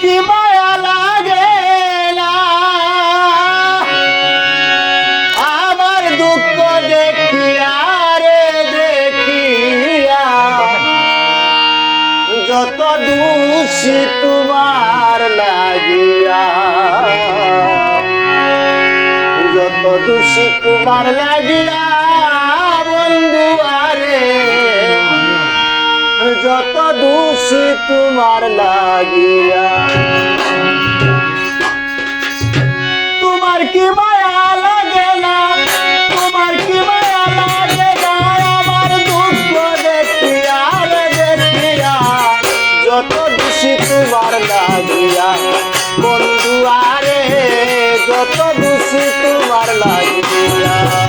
কি মায়া লাগে আমার দুঃখ দেখিয়া রে দেখিয়া, যত দোষী তোমার লাগিয়া, যত দোষী তোমার লাগিয়া যত দোষী তোমার লাগিয়া। তোমার কি মায়া লাগে না? তোমার কি মায়া লাগে না? আমার দুঃখ দেখিয়া রে দেখিয়া যত দোষী তোমার লাগিয়া। বন্ধু আরে, যত দোষী তোমার লাগিয়া।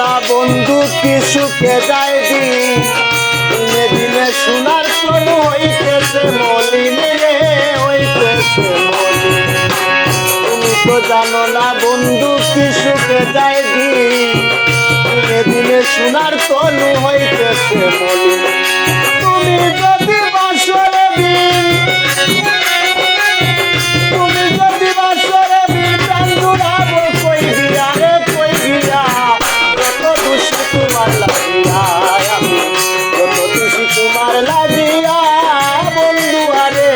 না বন্ধু, কি সুখে যায় দিন। দিনে সোনার কোন হইতেছে মলিন রে, হইতেছে তুমি তো জানো না বন্ধু, কি সুখে যায় দিন। দিনে দিনে সোনার তনু হইতেছে মলিন। তুমি লাগিয়া বন্ধু আরে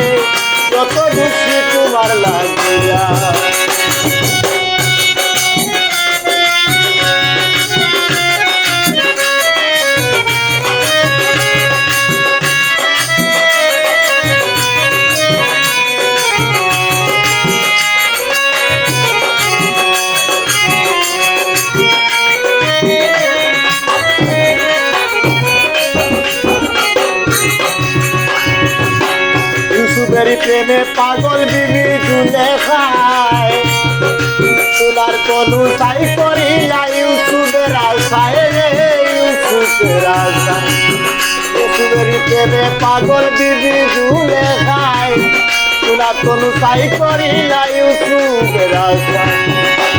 যত খুশি তোমার লাগিয়া। ইউসুফের প্রেমে পাগল বিবি জুলে খায়। সোনার তনু তাই করিলা ইউসুফের আশায় ইউসুফের আশায়। ইউসুফের প্রেমে পাগল বিবি ঝুলে খায়। সোনার তনু চাই করিলা ইউসুফের আশায়।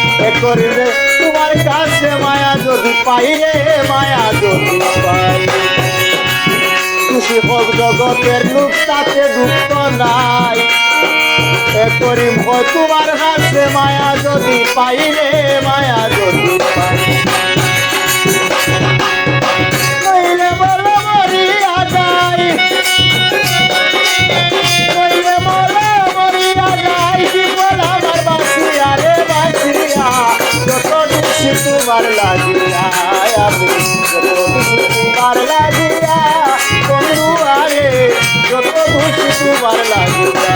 এ করিলে তোমার কাছে মায়া যদি পাই রে, মায়া যদি পাই। খুশি হোক জগতের লোক তাতে দুঃখ নাই। করিম তোমার কাছে মায়া যদি পাইরে মায়া যদি পাই। তোমার লাগিয়া আমি তোমার লাগিয়া বন্ধু আরে যত দুঃখী তোমার লাগিয়া।